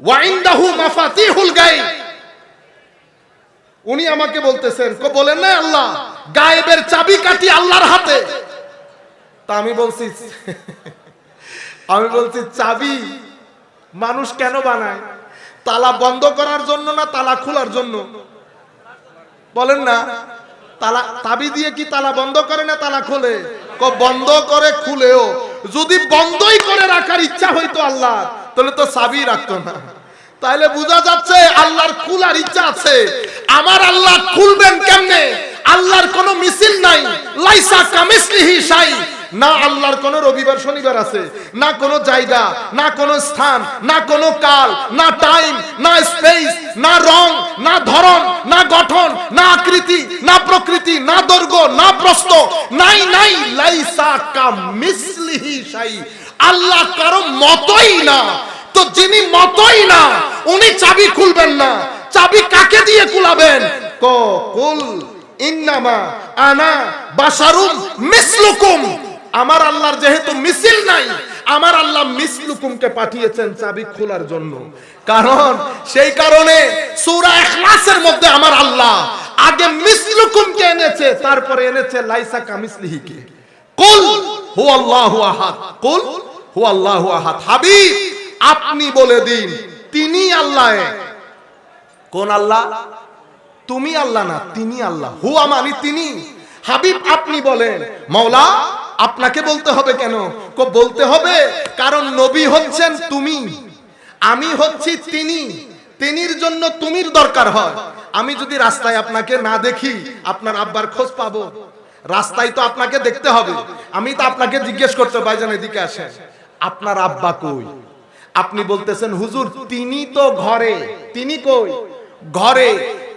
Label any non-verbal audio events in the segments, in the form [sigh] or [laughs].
ওয়াইন্দাহু মাফাতিহুল গায়ব। উনি আমাকে বলতেছেন, কো বলেন না আল্লাহ, গায়েবের চাবি কাটি আল্লাহর হাতে। তা আমি বলছি [laughs] আমি বলছি, চাবি মানুষ কেন বানায়? তালা বন্ধ করার জন্য না তালা খোলার জন্য? বলেন না, তালা তাবি দিয়ে কি তালা বন্ধ করে না তালা খোলে? বন্ধ করে খুলেও। যদি বন্ধই করে রাখার ইচ্ছা হইতো আল্লাহ তাহলে তো চাবি রাখতো না। তাহলে বোঝা যাচ্ছে আল্লাহর খুলার ইচ্ছা আছে। আমার আল্লাহ খুলবেন কেমনে? আল্লাহর কোনো মিছিল নাই। লাইসা কামিসলিহি শাই। না আল্লাহর কোন রবিবার, শনিবার আছে, না কোনো জায়গা, না কোনো স্থান, না কোনো কাল, না টাইম, না স্পেস, না রং, না ধরন, না গঠন, না আকৃতি, না প্রকৃতি, না দৈর্ঘ্য, না প্রস্থ। নাই নাই, লাইসা কা মিসলিহি শাই। আল্লাহ কারও মতই না। তো যিনি মতই না, উনি চাবি খুলবেন না। চাবি কাকে দিয়ে কুলাবেন ক, কুল, ইন্নামা আনা বাশারুম মিসলুকুম। আমার আল্লাহর যেহেতু মিছিল নাই, আমার আল্লাহ মিসলুকুমকে পাঠিয়েছেন চাবি খোলার জন্য। কারণ সেই কারণে সূরা ইখলাসের মধ্যে আমার আল্লাহ আগে মিসলুকুমকে এনেছে, তারপরে এনেছে লাইসা কামিসলিহিকে কুল হু আল্লাহু আহাদ। কুল হু আল্লাহু আহাদ। হাবিব, আপনি বলে দিন, তিনি আল্লাহ কোন আল্লাহ? তুমি আল্লাহ না, তিনি আল্লাহ। হুয়া মানে তিনি। হাবিব, আপনি বলেন, মাওলা, আপনাকে বলতে হবে কেন? বলতে হবে, কারণ নবী হচ্ছেন তুমি। আমি হচ্ছি তিনি। তিনির জন্য তুমির দরকার হয়। আমি যদি রাস্তায় আপনাকে না দেখি, আপনার আব্বার খোঁজ পাবো। রাস্তায় তো আপনাকে দেখতে হবে। আমি তো আপনাকে জিজ্ঞেস করতে ভাইজান এদিকে আসেন। আপনার আব্বা কই? আপনি বলতেছেন, হুজুর, তিনি তো ঘরে। তিনি কই? ঘরে।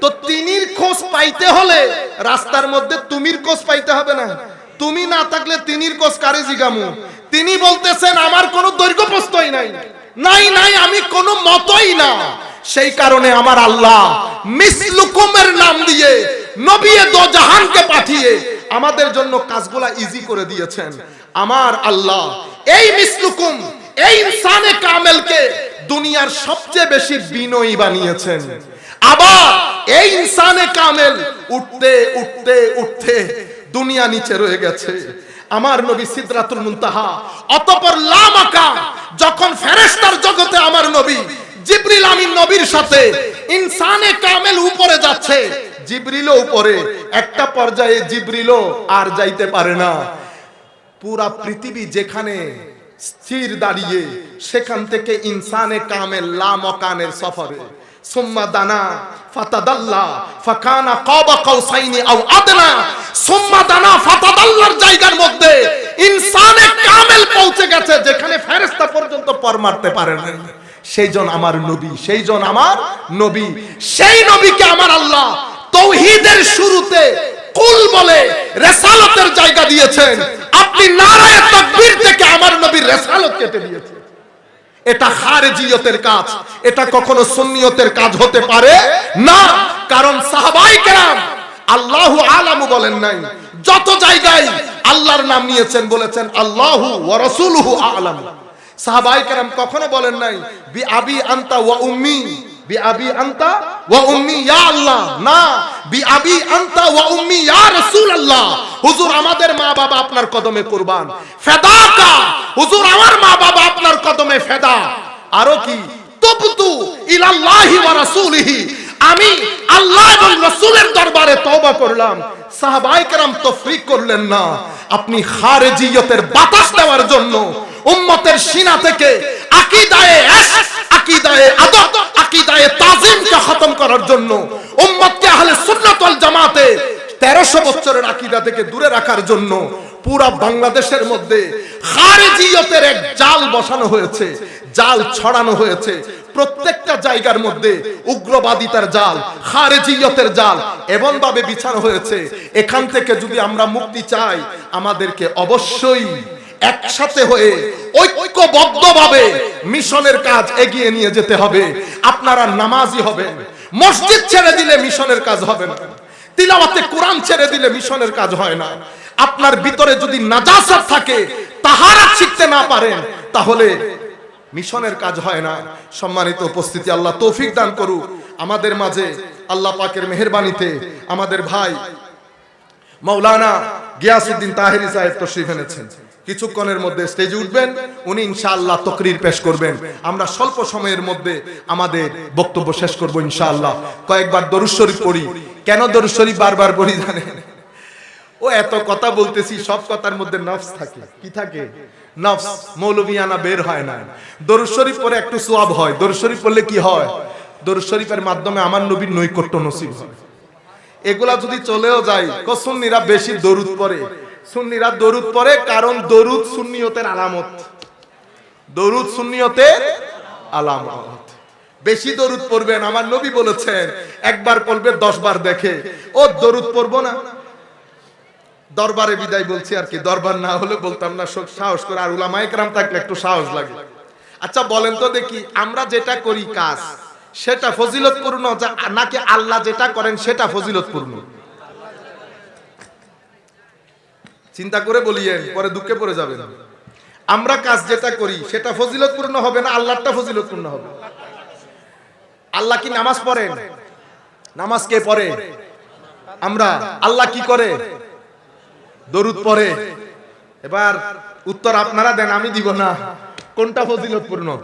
তো তিনির খোঁজ পাইতে হলে রাস্তার মধ্যে তুমির খোঁজ পাইতে হবে না। তুমি না থাকলে তিনির খোঁজ কারে জিগামু? তিনি বলতেছেন, আমার কোনো দৈর্ঘ্য প্রস্তই নাই। নাই নাই, আমি কোনো মতই না। সেই কারণে আমার আল্লাহ মিসলুকুমের নাম দিয়ে নবিয়ে দো জাহানকে পাঠিয়ে আমাদের জন্য কাজগুলা ইজি করে দিয়েছেন। আমার আল্লাহ, এই মিসলুকুম, এই ইনসানে কামেলকে দুনিয়ার সবচেয়ে বেশি বিনয়ী বানিয়েছেন। আবার এই ইনসানে কামেল উঠতে উঠতে উঠতে দুনিয়া নিচে রয়ে গেছে। আমার নবী সিদরাতুল মুনতাহা, অতঃপর লামাকা যখন ফেরেশতার জগতে আমার নবী জিবরিল আমিন নবীর সাথে ইনসানে কামেল উপরে যাচ্ছে, জিবরিলও উপরে, একটা পর্যায়ে জিবরিলও আর যাইতে পারে না। পুরা পৃথিবী যেখানে স্থির দাঁড়িয়ে সেখান থেকে ইনসানে কামেল লামকানের সফরে। সুম্মা দানা ফাতাদাল্লা ফাকানা কাবা কাউসাইনি আও আদনা। সুম্মা দানা ফাতাদাল্লার জায়গার মধ্যে ইনসানে কামেল পৌঁছে গেছে যেখানে ফেরেশতা পর্যন্ত পর মারতে পারে না সেইজন আমার নবী সেইজন আমার নবী। সেই নবীকে আমার আল্লাহ তৌহিদের শুরুতে কুল বলে রেসালতের জায়গা দিয়েছেন। আপনি নারায়ে তাকবীর থেকে আমার নবীর রেসালত কেটে দিয়েছেন। এটা খারেজিয়তের কাজ, এটা কখনো সুন্নিয়তের কাজ হতে পারে না। কারণ সাহাবাই কেরাম আল্লাহু আলামু বলেন নাই, যত জায়গায় আল্লাহর নাম নিয়েছেন বলেছেন, আল্লাহু ওয়া রাসূলুহু আলামু। সাহাবাই কেরাম কখনো বলেন নাই, বি আবি আনতা ওয়া উম্মি। আমি আল্লাহ এবং রাসূলের দরবারে তওবা করলাম। সাহাবায়ে কেরাম তফরিক করলেন না। আপনি খারেজিয়তের বাতাস দেওয়ার জন্য উম্মতের সিনা থেকে আকীদায়ে আকীদায়ে খতম করার জন্য জামাতে আকিদা থেকে দূরে রাখার জন্য পুরা বাংলাদেশের মধ্যে খারেজিয়তের এক জাল বসানো হয়েছে, জাল ছড়ানো হয়েছে। প্রত্যেকটা জায়গার মধ্যে উগ্রবাদিতার জাল, খারেজিয়তের জাল এমন ভাবে বিছানো হয়েছে। এখান থেকে যদি আমরা মুক্তি চাই, আমাদেরকে অবশ্যই একসাথে হয়ে ঐক্যবদ্ধভাবে মিশনের কাজ এগিয়ে নিয়ে যেতে হবে। আপনারা নামাজি হবেন মসজিদ ছেড়ে দিলে মিশনের কাজ হবে না। তিলাওয়াতে কোরআন ছেড়ে দিলে মিশনের কাজ হয় না। আপনার ভিতরে যদি নাজাসাত থাকে, তাহারা শিখতে না পারেন, তাহলে মিশনের কাজ হয় না। সম্মানিত উপস্থিতি, আল্লাহ তৌফিক দান করুক। আমাদের মাঝে আল্লাহ পাকের মেহেরবানিতে আমাদের ভাই মৌলানা গিয়াসউদ্দিন তাহেরি সাহেব তশরিফ এনেছেন। কিছুক্ষণের মধ্যে স্টেজে উঠবেন, উনি ইনশাআল্লাহ তকরির পেশ করবেন। আমরা স্বল্প সময়ের মধ্যে আমাদের বক্তব্য শেষ করব ইনশাআল্লাহ। কয়েকবার দরুদ শরীফ পড়ি। কেন দরুদ শরীফ বারবার পড়ি জানেন? ও এত কথা বলতেছি, সব কথার মধ্যে নফস থাকে। কি থাকে? নফস মৌলভিয়ানা বের হয় না। দরুদ শরীফ পরে একটু সোয়াব হয়। দরুদ শরীফ পড়লে কি হয়? দরুদ শরীফের মাধ্যমে আমার নবীর নৈকট্য নসিব হয়। এগুলা যদি চলেও যায় সুন্নিরা বেশি দরুদ পড়ে। সুন্নিরা দরুদ পড়ে, কারণ দরুদ সুন্নিয়তের আলামত। দরুদ সুন্নিয়তের আলামত। বেশি দরুদ পড়বেন, আমার নবী বলেছেন, একবার পড়বে দশ বার দেখে। ও, দরুদ পড়ব না। দরবারে বিদায় বলছি আর কি, দরবার না হলে বলতাম না সাহস করে, আর উলামায়ে কেরাম থাকলে একটু সাহস লাগে। আচ্ছা বলেন তো দেখি, আমরা যেটা করি কাজ, সেটা ফজিলতপূর্ণ নাকি আল্লাহ যেটা করেন, সেটা ফজিলতপূর্ণ? চিন্তা করে বলিয়েন, পরে দুঃখে পড়ে যাবেন। আমরা কাজ যেটা করি, সেটা ফজিলতপূর্ণ হবে না আল্লাহটা ফজিলতপূর্ণ হবে। আল্লাহ কি নামাজ পড়েন? নামাজ কে পড়ে? আমরা। আল্লাহ কি করে? দরুদ পড়ে। এবার উত্তর আপনারা দেন, আমি দিব না। কোনটা ফজিলতপূর্ণ?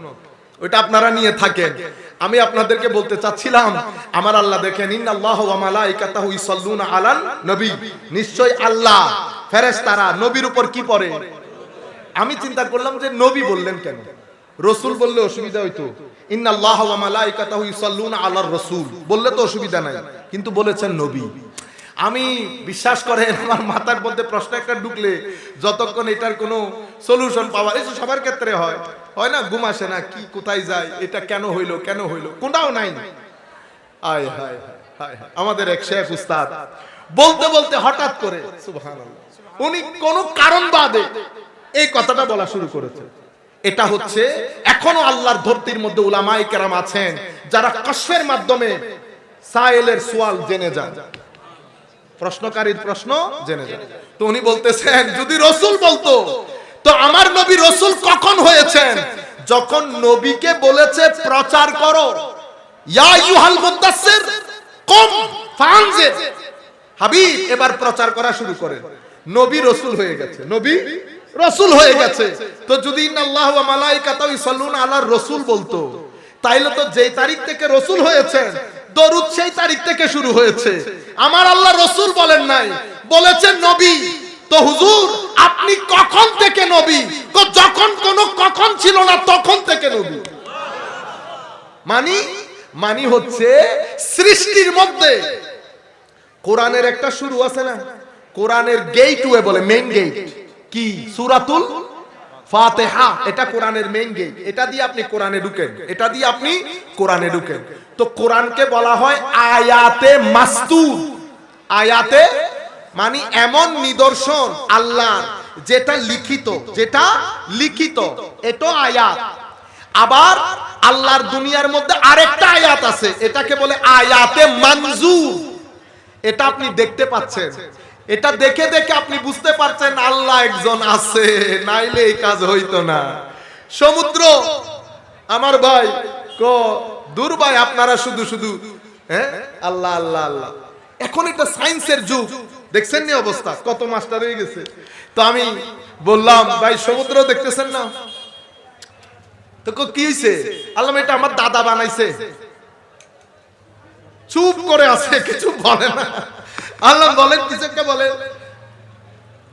ওইটা আপনারা নিয়ে থাকেন। আমি আপনাদেরকে বলতে চাচ্ছিলাম, আমার আল্লাহ দেখেন, ইন্নাল্লাহু ওয়া মালাইকাতাহু ইসাল্লুনা আলান নবী। নিশ্চয় আল্লাহ। ফেরেশতারা নবীর উপর কি পড়ে? আমি চিন্তা করলাম যে নবী বললেন কেন? রসুল বললে অসুবিধা হইতো। বললে তো অসুবিধা নাই, কিন্তু বলেছেন নবী। আমি বিশ্বাস আমার মাথার প্রশ্ন একটা ঢুকলে, যতক্ষণ এটার কোনো সলিউশন পাওয়া সবার ক্ষেত্রে হয়। হয় না, ঘুম আসে না, কি, কোথায় যায়, এটা কেন হইল কেন হইল? কোনটাও নাই। আয়, হায়। আমাদের এক শেখ উস্তাদ, বলতে বলতে হঠাৎ করে উনি কোন কারণ বাদে এই কথাটা বলা শুরু করেছে। এটা হচ্ছে, এখনও আল্লাহর ধরতির মধ্যে উলামায়ে কেরাম আছেন, যারা কষ্টের মাধ্যমে সাইলের সোয়াল জেনে যান। প্রশ্নকারীর প্রশ্ন জেনে যান। তো উনি বলতেছেন, যদি রসুল বলতো, তো আমার নবী রসুল কখন হয়েছেন? যখন নবীকে বলেছে, প্রচার করো। ইয়া ইউহাল মুদাসসির কম ফানজির। হাবিব, এবার প্রচার করা শুরু করেন। নবী রসুল হয়ে গেছে। নবী রসুল হয়ে গেছে। তো যদি ইন্নাল্লাহু ওয়া মালাইকাতাহু ইসাল্লুনা আলার রাসূল বলতো, তাইলে তো যেই তারিখ থেকে রসুল হয়েছেন, দরুদ সেই তারিখ থেকে শুরু হয়েছে। আমার আল্লাহ রসুল বলেন নাই, বলেছেন নবী। তো হুজুর, আপনি কখন থেকে নবী? তো যখন কোনো কখন ছিল না, তখন থেকে নবী। মানি? মানি হচ্ছে সৃষ্টির মধ্যে। কোরআনের একটা শুরু আছে না? কোরআনের গেট ওয়ে বলে মেইন গেট কি? সুরাতুল ফাতিহা। এটা কোরআনের মেইন গেট এটা দিয়ে আপনি কোরআনে ঢুকেন। এটা দিয়ে আপনি কোরআনে ঢুকেন। তো কোরআনকে বলা হয় আয়াতে মাস্তুর আয়াতে মানে এমন নিদর্শন আল্লাহ যেটা লিখিত যেটা লিখিত। এটা আয়াত। আবার আল্লাহর দুনিয়ার মধ্যে আরেকটা আয়াত আছে। এটাকে বলে আয়াতে মঞ্জুর এটা আপনি দেখতে পাচ্ছেন। এটা দেখে দেখে আপনি বুঝতে পারছেন আল্লাহ একজন আছে, নাইলে এই কাজ হইতো না। সমুদ্র, আমার ভাই, ক, দূর ভাই, আপনারা শুধু শুধু হ্যাঁ? আল্লাহ আল্লাহ আল্লাহ। এখন এটা সায়েন্সের যুগ। দেখছেন নি অবস্থা? কত মাস্টার হয়ে গেছে। তো আমি বললাম, ভাই, সমুদ্র দেখতেছেন না? তো কো হইছে? আল্লাহ, এটা আমার দাদা বানাইছে। চুপ করে আছে, কিছু বলে না। আল্লাহ বলেন কিছু একটা বলেন?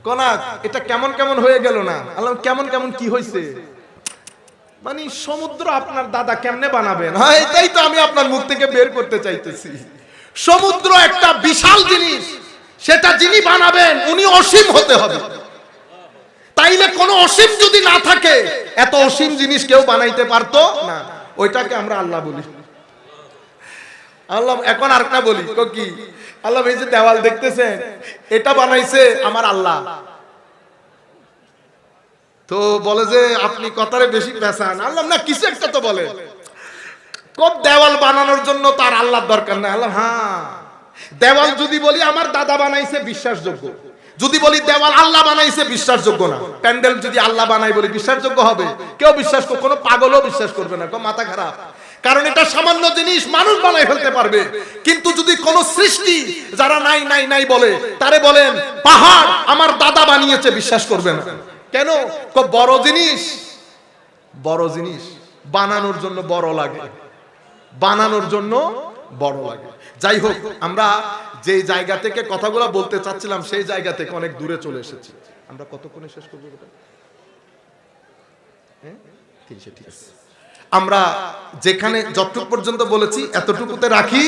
কোনা এটা কেমন কেমন হয়ে গেল না? আল্লাহ কেমন কেমন কি হয়েছে মানে সমুদ্র আপনার দাদা কেমনে বানাবেন? হ্যাঁ এটাই তো আমি আপনার মুখ থেকে বের করতে চাইতেছি। সমুদ্র একটা বিশাল জিনিস, সেটা যিনি বানাবেন, উনি অসীম হতে হবে। তাইলে কোন অসীম যদি না থাকে, এত অসীম জিনিস কেউ বানাইতে পারতো না। ওইটাকে আমরা আল্লাহ বলি। আল্লাহ, এখন আর আরেকটা বলি কি? আল্লাহ এই যে দেওয়াল দেখতেছেন, এটা বানাইছে আমার আল্লাহ। তো বলে যে আপনি কথারে বেশি পেশান আল্লাহ না, কিছু একটা তো বলে। কোন দেওয়াল বানানোর জন্য তার আল্লাহর দরকার নাই। আল্লাহ হ্যাঁ। দেওয়াল যদি বলি আমার দাদা বানাইছে বিশ্বাসযোগ্য। যদি বলি দেওয়াল আল্লাহ বানাইছে বিশ্বাসযোগ্য না। প্যান্ডেল যদি আল্লাহ বানাই বলি বিশ্বাসযোগ্য হবে, কেউ বিশ্বাস কোনো পাগলও বিশ্বাস করবে না। কোনো মাথা খারাপ। কারণ এটা সামান্য জিনিস মানুষ বানাই ফেলতে পারবে। কিন্তু যদি কোন সৃষ্টি যারা নাই নাই নাই বলে, তারে বলেন, পাহাড় আমার দাদা বানিয়েছে, বিশ্বাস করবে না। কেন? বড় জিনিস? বড় জিনিস, বানানোর জন্য বড় লাগে। বানানোর জন্য বড় লাগে। যাই হোক, আমরা যে জায়গা থেকে কথাগুলো বলতে চাচ্ছিলাম, সেই জায়গা থেকে অনেক দূরে চলে এসেছি। আমরা কতক্ষণে শেষ করব হ্যাঁ? ঠিক আছে। আমরা যেখানে যতটুকু পর্যন্ত বলেছি, এতটুকুতে রাখি।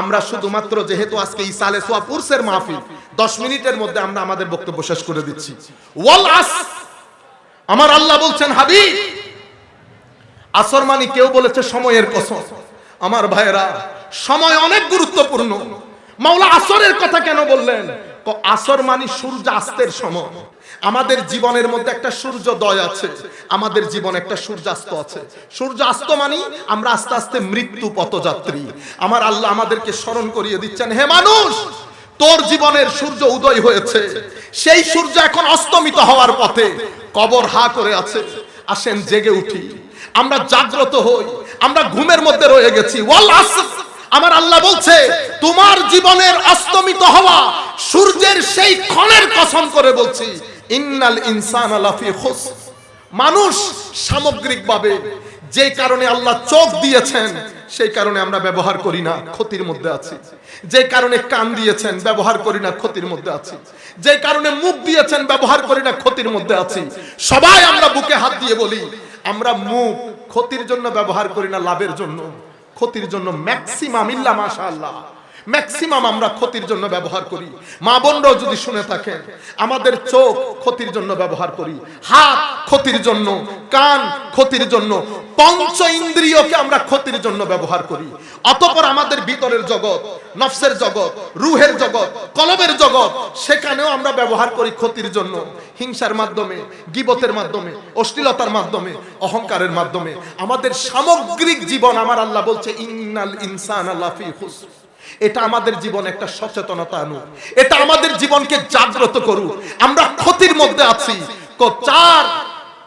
আমরা শুধুমাত্র যেহেতু আজকে ইসালে সোয়াপুরসের মাহফিল, দশ মিনিটের মধ্যে আমরা আমাদের বক্তব্য শেষ করে দিচ্ছি। আমার আল্লাহ বলছেন, হাবিব, আসর মানি কেউ বলেছে সময়ের কসম। আমার ভাইয়েরা, সময় অনেক গুরুত্বপূর্ণ। মাওলা আসরের কথা কেন বললেন? আসর মানি সূর্যাস্তের সময়। আমাদের জীবনের মধ্যে একটা সূর্যোদয় আছে, আমাদের জীবন একটা সূর্যাস্ত আছে। সূর্যাস্ত মানি আমরা আস্তে আস্তে মৃত্যু পথযাত্রী। আমার আল্লাহ আমাদেরকে স্মরণ করিয়ে দিচ্ছেন, হে মানুষ, তোর জীবনের সূর্য উদয় হয়েছে। সেই সূর্য এখন অস্তমিত হওয়ার পথে কবর হা করে আছে। আসেন, জেগে উঠি। আমরা জাগ্রত হই। আমরা ঘুমের মধ্যে রয়ে গেছি। ওয়াল আসর। আমার আল্লাহ বলছে, তোমার জীবনের অস্তমিত হওয়া সূর্যের সেই ক্ষণের কসম করে বলছি, ইন্নাল ইনসান মানুষ সামগ্রিকভাবে যে কারণে আল্লাহ চোখ দিয়েছেন, সেই কারণে আমরা ব্যবহার করি না, ক্ষতির মধ্যে আছি। যে কারণে কান দিয়েছেন, ব্যবহার করি না, ক্ষতির মধ্যে আছি। যে কারণে মুখ দিয়েছেন, ব্যবহার করি না, ক্ষতির মধ্যে আছি। সবাই আমরা বুকে হাত দিয়ে বলি, আমরা মুখ ক্ষতির জন্য ব্যবহার করি না, লাভের জন্য। ক্ষতির জন্য ম্যাক্সিমাম ইল্লা মাশাআল্লাহ। ম্যাক্সিমাম আমরা ক্ষতির জন্য ব্যবহার করি। মা বোনরাও যদি শুনে থাকেন, আমাদের চোখ ক্ষতির জন্য ব্যবহার করি, হাত ক্ষতির জন্য, কান ক্ষতির জন্য, পঞ্চ ইন্দ্রিয়কে আমরা ক্ষতির জন্য ব্যবহার করি। অতপর আমাদের ভিতরের জগৎ, নফসের জগৎ, রুহের জগৎ, কলবের জগৎ, সেখানেও আমরা ব্যবহার করি ক্ষতির জন্য। হিংসার মাধ্যমে, গিবতের মাধ্যমে, অশ্লীলতার মাধ্যমে, অহংকারের মাধ্যমে। আমাদের সামগ্রিক জীবন, আমার আল্লাহ বলছে, ইন্নাল ইনসান আল্লাহ এটা আমাদের জীবন একটা সচেতনতা আনু। এটা আমাদের জীবনকে জাগ্রত করুক। আমরা ক্ষতির মধ্যে আছি। চার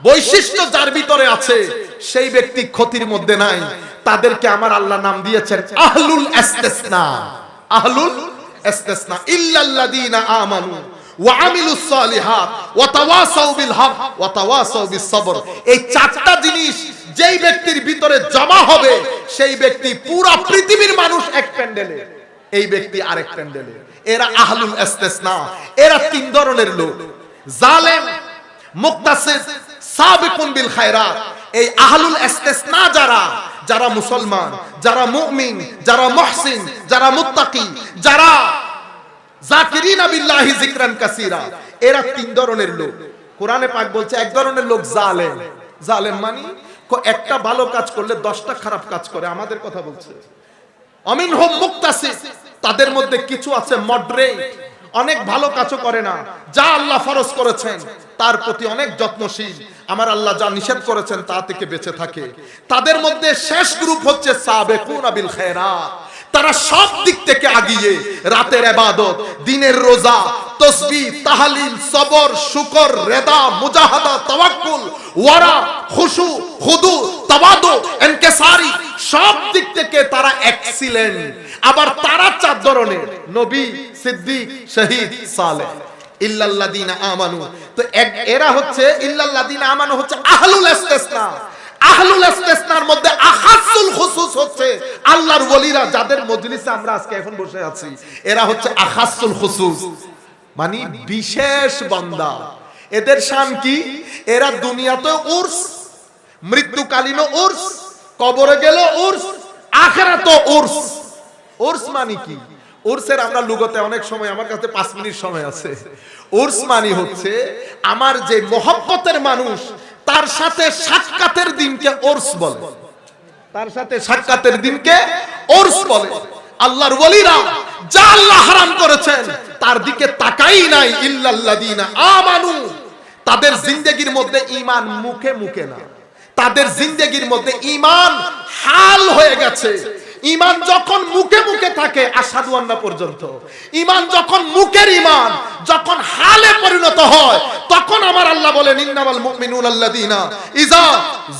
বৈশিষ্ট্য যার ভিতরে আছে, সেই ব্যক্তি ক্ষতির মধ্যে নাই। তাদেরকে আমার আল্লাহ নাম দিয়েছেন আহলুল ইস্তিসনা আহলুল ইস্তিসনা ইল্লাল্লাযীনা আমানু এই চারটা জিনিস যেই ব্যক্তির ভিতরে জমা হবে, সেই ব্যক্তি পুরো পৃথিবীর মানুষ এক প্যান্ডেলে। এই ব্যক্তি আরেক প্যান্ডেলে। এরা আহলুল ইস্তিসনা, এরা তিন ধরনের লোক। জালেম মুক্তাসিদ সাবিকুন বিল খায়রাত। এই আহলুল ইস্তিসনা যারা যারা মুসলমান, যারা মুমিন, যারা মুহসিন, যারা মুত্তাকি, যারা জাকিরিনা বিল্লাহি যিকরান কাসীরা, এরা তিন ধরনের লোক। কোরআনে পাক বলছে, এক ধরনের লোক জালেম। জালেম মানে একটা ভালো কাজ করলে দশটা খারাপ কাজ করে, আমাদের কথা বলছে। অমিন হোম মুক্তাসি, তাদের মধ্যে কিছু আছে মডরেট অনেক ভালো কাজও করে না। যা আল্লাহ ফরজ করেছেন, তার প্রতি অনেক যত্নশীল। আমার আল্লাহ যা নিষেধ করেছেন, তা থেকে বেঁচে থাকে। তাদের মধ্যে শেষ গ্রুপ হচ্ছে সাবেকুন আবিল খায়রাত। তারা সব দিক থেকে আগিয়ে রাতের ইবাদত দিনের রোজা, তসবি, তাহালিল, সবর, শুকর, রেদা, মুজাহাদা, তাওয়াক্কুল, ওয়ারা, খুশু, খুদু, তাওয়াদু ইনকিসারি সব দিক থেকে তারা এক্সিলেন্ট আবার তারা চার ধরনের, নবী, সিদ্দিক, শহীদ, সালেহ। ইল্লাল্লাযীনা আমানু। তো এরা হচ্ছে, ইল্লাল্লাযীনা আমানু হচ্ছে আহলুল ইস্তিসনা। আহলুল ইস্তিসনার মধ্যে আখাসুল খুসুস হচ্ছে। আল্লাহর ওলিরা যাদের মজলিসে আমরা আজকে এখন বসে আছি, এরা হচ্ছে আখাসুল খুসুস। মানে বিশেষ বান্দা। এদের শান কি? এরা দুনিয়াতে উর্স মৃত্যুকালীন উর্স, কবরে গেল উর্স আখেরাত উর্স। উর্স মানে কি? উর্সের আমরা লুগতে অনেক সময় আমার কাছে পাঁচ মিনিট সময় আছে। উর্স মানে হচ্ছে আমার যে মহব্বতের মানুষ তার সাথে সাক্ষাতের দিনকে ওর্স বলে। তার সাথে সাক্ষাতের দিনকে ওর্স বলে। আল্লাহর ওলিরা যা আল্লাহ হারাম করেছেন, তার দিকে তাকাই নাই। ইল্লাল্লাযিনা আমানু। তাদের জিন্দেগির মধ্যে ঈমান মুখে মুখে না। তাদের জিন্দেগির মধ্যে ঈমান হাল হয়ে গেছে। ইমান যখন মুখে মুখে থাকে আসাদু আন্না পর্যন্ত। ইমান যখন মুখের ইমান, যখন হালে পরিণত হয়, তখন আমার আল্লাহ বলেন, ইন্নামাল মুমিনুন আল্লাযিনা ইজা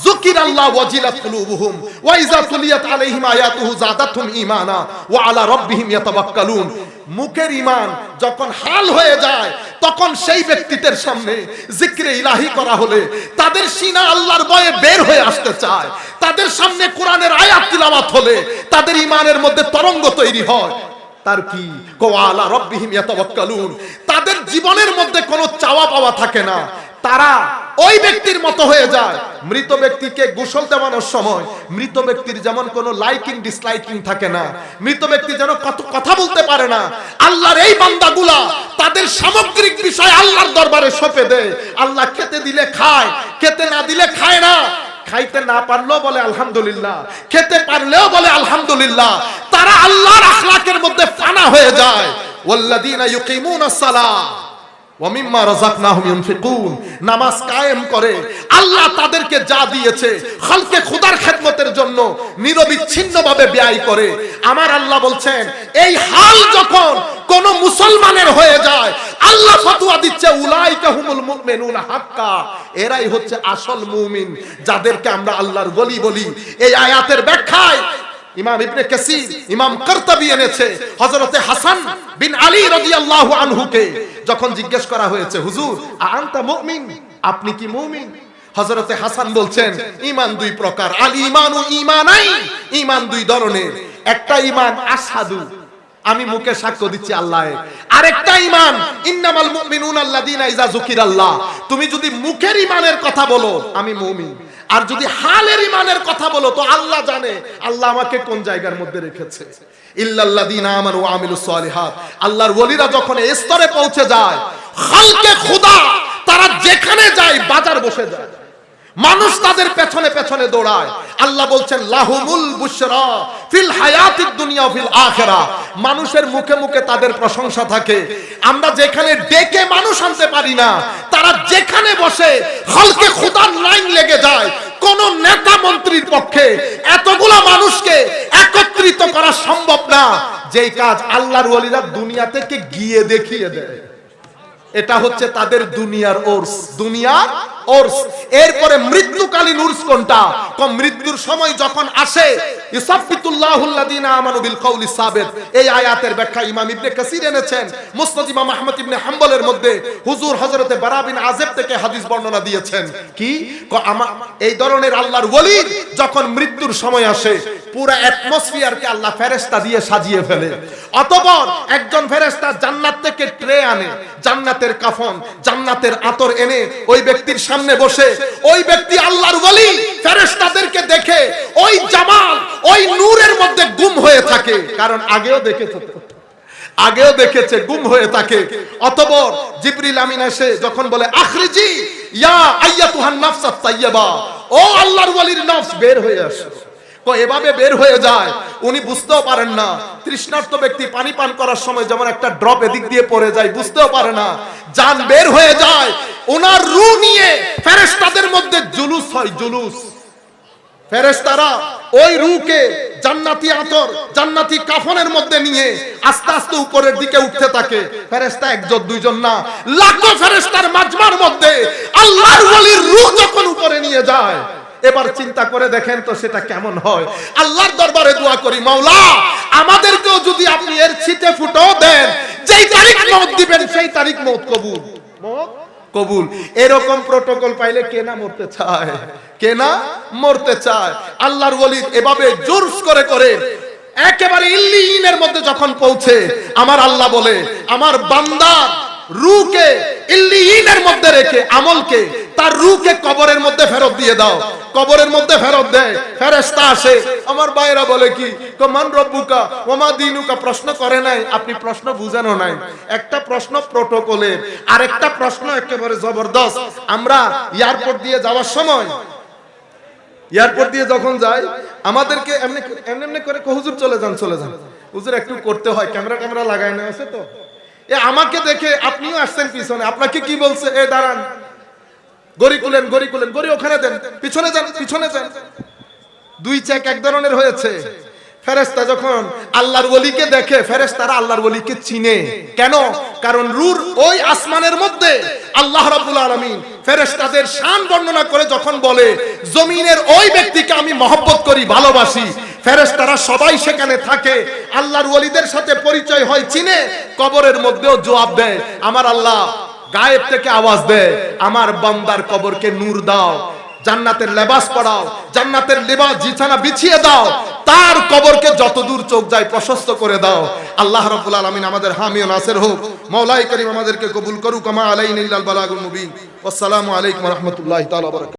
যুকিরাল্লাহ ওয়াজিলাত কুলুবুহুম, ওয়া ইজা তুলিয়াত আলাইহিম আয়াতুহু যাদাতহুম ঈমানা, ওয়া আলা রাব্বিহিম ইয়াতাওয়াক্কালুন। মুখের ইমান যখন হাল হয়ে যায়, তখন সেই ব্যক্তিদের সামনে জিক্রে ইলাহি করা হলে তাদের সিনা আল্লাহর ভয়ে বের হয়ে আসতে চায়। তাদের সামনে কোরআনের আয়াত তিলাওয়াত হলে তাদের ইমানের মধ্যে তরঙ্গ তৈরি হয়। তার কি? কোয়ালা রব্বিহিম ইয়াতাওয়াক্কালুন। তাদের জীবনের মধ্যে কোনো চাওয়া পাওয়া থাকে না। তারা ওই ব্যক্তির মতো হয়ে যায়। মৃত ব্যক্তিকে গোসল দেওয়ানোর সময় মৃত ব্যক্তির যেমন কোনো লাইকিং ডিসলাইকিং থাকে না। মৃত ব্যক্তি যেন কত কথা বলতে পারে না। আল্লাহর এই বান্দাগুলা তাদের সামগ্রিক বিষয় আল্লাহর দরবারে সঁপে দেয়। আল্লাহ খেতে দিলে খায়, খেতে না দিলে খায় না। খাইতে না পারলেও বলে আলহামদুলিল্লাহ, খেতে পারলেও বলে আলহামদুলিল্লাহ। তারা আল্লাহর আখলাকের মধ্যে ফানা হয়ে যায়। ওয়াল্লাযীনা ইউকিমুনাস সালাহ। আল্লাহ আমার আল্লাহ বলছেন, এই হাল যখন কোন মুসলমানের হয়ে যায়, আল্লাহ দিচ্ছে এরাই হচ্ছে আসল যাদেরকে আমরা আল্লাহর গলি বলি। এই আয়াতের ব্যাখ্যায় ইমাম ইবনে কাসির, ইমাম কর্তাবি এনেছে হযরতে হাসান বিন আলী রাদিয়াল্লাহু আনহুকে যখন জিজ্ঞেস করা হয়েছে, হুজুর আনতা মুমিন? আপনি কি মুমিন? হযরতে হাসান বলছেন ঈমান দুই প্রকার, আল ঈমানু ঈমানাই ঈমান দুই ধরনের। একটা ঈমান আশহাদু, আমি মুখে সাক্ষ্য দিচ্ছি আল্লাহ আরেকটা ঈমান ইন্নামাল মুমিনুনা আল্লাযীনা ইযা যুকিরাল্লাহ। তুমি যদি মুখের ইমানের কথা বলো, আমি মুমিন। আর যদি হালের ইমানের কথা বলো, তো আল্লাহ জানে আল্লাহ আমাকে কোন জায়গার মধ্যে রেখেছে। ইল্লাল্লাযীনা আমানু ওয়া আল্লাহর ওলিরা যখন স্তরে পৌঁছে যায়, খালকে খোদা, তারা যেখানে যায়, বাজার বসে যায়। মানুষ তাদের পেছনে পেছনে দৌড়ায়। আল্লাহ বলছেন, লাহুমুল বুশরা ফিল হায়াতিদ দুনিয়া ফিল আখিরা। মানুষের মুখে মুখে তাদের প্রশংসা থাকে। আমরা যেখানে ডেকে মানুষ আনতে পারি না, তারা যেখানে বসে হলকে খোদার লাইন লেগে যায়। কোন নেতা মন্ত্রীর পক্ষে এতগুলা মানুষকে একত্রিত করা সম্ভব না। যেই কাজ আল্লাহর ওলিরা দুনিয়া থেকে গিয়ে দেখিয়ে দেয়। এটা হচ্ছে তাদের দুনিয়ার ওর্স দুনিয়ার ওর্স। এরপরে মৃত্যুকালীন উর্স কোনটা? মৃত্যুর সময় যখন আসে ইসাফিতুল্লাহুল্লাযিনা আমানু বিল কওলি সাবিত। এই আয়াতের ব্যাখ্যা ইমাম ইবনে কাসির এনেছেন, মুসনাদ ইমাম আহমদ ইবনে হাম্বলের মধ্যে হুজুর হযরতে বারা বিন আযেব থেকে হাদিস বর্ণনা দিয়েছেন। কি? এই ধরনের আল্লাহর ওলি যখন মৃত্যুর সময় আসে, পুরো অ্যাটমসফিয়ারকে আল্লাহ ফেরেশতা দিয়ে সাজিয়ে ফেলে। অতঃপর একজন ফেরেশতা জান্নাত থেকে ট্রে আনে জান্নাতের কাফন, জান্নাতের আতর এনে ওই ব্যক্তির সামনে বসে, ওই ব্যক্তি আল্লাহর ওলি, ফেরেশতাদেরকে দেখে ওই জামাল, ওই নূরের মধ্যে গুম হয়ে থাকে। কারণ আগেও দেখেছে আগেও দেখেছে, গুম হয়ে থাকে। অতঃপর জিবরিল আমিন এসে যখন বলে, আখরিজি ইয়া আইয়াতুহান নাফসাত তাইয়্যিবা ও আল্লাহর ওলির নফস বের হয়ে আসো তো এভাবে বের হয়ে যায়। উনি বুঝতেও পারেন না। তৃষ্ণার্ত ব্যক্তি পানি পান করার সময় যেমন একটা ড্রপ এদিক দিয়ে পড়ে যায়, বুঝতেও পারে না। যান বের হয়ে যায়। ওনার রু নিয়ে ফেরেশতাদের মধ্যে জুলুস হয়, জুলুস। ফেরেশতারা ওই রুকে আল্লাহর রূহ যখন উপরে নিয়ে যায় এবার চিন্তা করে দেখেন তো সেটা কেমন হয়। আল্লাহর দরবারে দোয়া করি মাওলা আমাদেরকেও যদি আপনি এর ছিটে ফুটো দেন যেই তারিখ মত দিবেন সেই তারিখ মত কবুল। মত? কবুল। এরকম প্রটোকল পাইলে কে না মরতে চায়? কে না মরতে চায়? আল্লাহর ওলি এভাবে জোরস করে করে একেবারে ইল্লিনের মধ্যে যখন পৌঁছে আমার আল্লাহ বলে আমার বান্দার রুকে ইল্লিনের মধ্যে রেখে আমলকে তার রুকে কবরের মধ্যে ফেরত দিয়ে দাও। কবরের মধ্যে ফেরত দেয় ফেরেশতা আসে। আমার ভাইরা বলে কি তো মান রব্বুকা ওমা দিনুকা? প্রশ্ন করে নাই আপনি প্রশ্ন বুঝানো নাই। একটা প্রশ্ন প্রটোকলের আর একটা প্রশ্ন একেবারে জবরদস্ত। আমরা এয়ারপোর্ট দিয়ে যাওয়ার সময় এয়ারপোর্ট দিয়ে যখন যাই আমাদেরকে এমনি এমনি করে কো, হুজুর চলে যান চলে যান। হুজুর একটু করতে হয়। ক্যামেরা ক্যামেরা লাগায় না আছে তো? আমাকে দেখে আপনিও আসছেন পিছনে। আপনাকে কি বলছে? এ, দাঁড়ান। গড়ি কুলেন গড়ি কুলেন গড়ি ওখানে দেন। পিছনে যান পিছনে যান। দুই চেক এক ধরনের হয়েছে। ফেরেস্তা যখন আল্লাহর ওলিকে দেখে ফেরেস্তারা আল্লাহর ওলিকে চিনে। কেন? কারণ রুর ওই আসমানের মধ্যে আল্লাহ রাব্বুল আলামিন ফেরেস্তাদের শান বর্ণনা করে যখন বলে, জমিনের ওই ব্যক্তিকে আমি মহব্বত করি, ভালোবাসি। ফেরেস্তারা সবাই সেখানে থাকে। আল্লাহর ওলিদের সাথে পরিচয় হয়, চিনে। কবরের মধ্যেও জবাব দেয়, আমার আল্লাহ গায়েব থেকে আওয়াজ দেয় আমার বান্দার কবরকে নূর দাও, জান্নাতের লেবাস পড়াও জান্নাতের লেবাস বিছানা বিছিয়ে দাও, তার কবরকে যতদূর চোখ যায় প্রশস্ত করে দাও। আল্লাহ রাব্বুল আলামিন আমাদের হামি ও নাসির হোক মাওলাই করিম আমাদেরকে কবুল করুক, আমা আলাইনা ইল্লাল বালাগুল মুবিন। আসসালামু আলাইকুম ওয়া রাহমাতুল্লাহি তাআলা